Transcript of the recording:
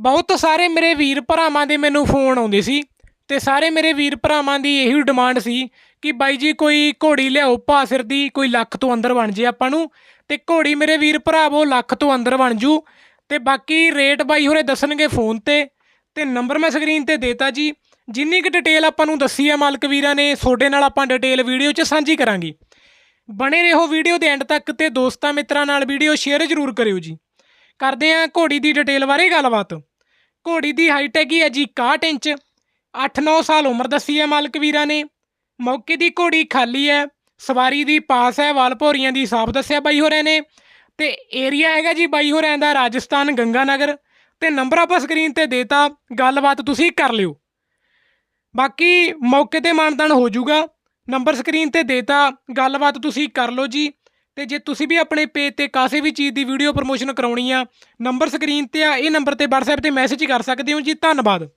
ਬਹੁਤ ਸਾਰੇ ਮੇਰੇ ਵੀਰ ਭਰਾਵਾਂ ਦੇ ਮੈਨੂੰ ਫੋਨ ਆਉਂਦੇ ਸੀ ਤੇ ਸਾਰੇ ਮੇਰੇ ਵੀਰ ਭਰਾਵਾਂ ਦੀ ਇਹੀ ਡਿਮਾਂਡ ਸੀ ਕਿ ਬਾਈ ਜੀ ਕੋਈ ਘੋੜੀ ਲਿਆਓ ਭਾਸਰ ਦੀ ਕੋਈ ਲੱਖ ਤੋਂ ਅੰਦਰ ਬਣ ਜੇ ਆਪਾਂ ਨੂੰ ਤੇ ਘੋੜੀ ਮੇਰੇ ਵੀਰ ਭਰਾਵੋ ਲੱਖ ਤੋਂ ਅੰਦਰ ਬਣ ਜੂ ਤੇ ਬਾਕੀ ਰੇਟ ਬਾਈ ਹੋਰੇ ਦੱਸਣਗੇ ਫੋਨ ਤੇ ਤੇ ਨੰਬਰ ਮੈਂ ਸਕਰੀਨ ਤੇ ਦੇਤਾ ਜੀ। ਜਿੰਨੀ ਕੁ ਡਿਟੇਲ ਆਪਾਂ ਨੂੰ ਦੱਸੀ ਹੈ ਮਾਲਕ ਵੀਰਾਂ ਨੇ, ਤੁਹਾਡੇ ਨਾਲ ਆਪਾਂ ਡਿਟੇਲ ਵੀਡੀਓ 'ਚ ਸਾਂਝੀ ਕਰਾਂਗੇ। ਬਣੇ ਰਹੋ ਵੀਡੀਓ ਦੇ ਐਂਡ ਤੱਕ ਤੇ ਦੋਸਤਾਂ ਮਿੱਤਰਾਂ ਨਾਲ ਵੀਡੀਓ ਸ਼ੇਅਰ ਜ਼ਰੂਰ ਕਰਿਓ ਜੀ। ਕਰਦੇ ਹਾਂ ਘੋੜੀ ਦੀ ਡਿਟੇਲ ਬਾਰੇ ਗੱਲਬਾਤ। ਘੋੜੀ ਦੀ ਹਾਈਟ ਹੈਗੀ ਹੈ ਜੀ 61 ਇੰਚ। 8-9 ਸਾਲ ਉਮਰ ਦੱਸੀ ਹੈ ਮਾਲਕ ਵੀਰਾਂ ਨੇ। ਮੌਕੇ ਦੀ ਘੋੜੀ ਖਾਲੀ ਹੈ। ਸਵਾਰੀ ਦੀ ਪਾਸ ਹੈ। ਵਾਲ ਭੋਰੀਆਂ ਦੀ ਸਾਫ਼ ਦੱਸਿਆ ਬਾਈ ਹੋਰਾਂ ਨੇ। ਤੇ ਏਰੀਆ ਹੈਗਾ ਜੀ ਬਾਈ ਹੋਰਾਂ ਦਾ ਰਾਜਸਥਾਨ ਗੰਗਾਨਗਰ। ਤੇ ਨੰਬਰ ਆਪਾਂ ਸਕਰੀਨ ਤੇ ਦੇਤਾ। ਗੱਲਬਾਤ ਤੁਸੀਂ ਕਰ ਲਿਓ। ਬਾਕੀ ਮੌਕੇ ਤੇ ਮਾਨਦਾਨ ਹੋ ਜਾਊਗਾ। ਨੰਬਰ ਸਕਰੀਨ ਤੇ ਦੇਤਾ। ਗੱਲਬਾਤ ਤੁਸੀਂ ਕਰ ਲਓ ਜੀ। ਤੇ ਜੇ ਤੁਸੀਂ ਵੀ ਆਪਣੇ ਪੇਜ ਤੇ ਕਾਸੇ ਵੀ ਚੀਜ਼ ਦੀ ਵੀਡੀਓ ਪ੍ਰਮੋਸ਼ਨ ਕਰਾਉਣੀ ਆ ਨੰਬਰ ਸਕਰੀਨ ਤੇ ਆ, ਇਹ ਨੰਬਰ ਤੇ WhatsApp ਤੇ ਮੈਸੇਜ ਕਰ ਸਕਦੇ ਹੋ ਜੀ, ਧੰਨਵਾਦ।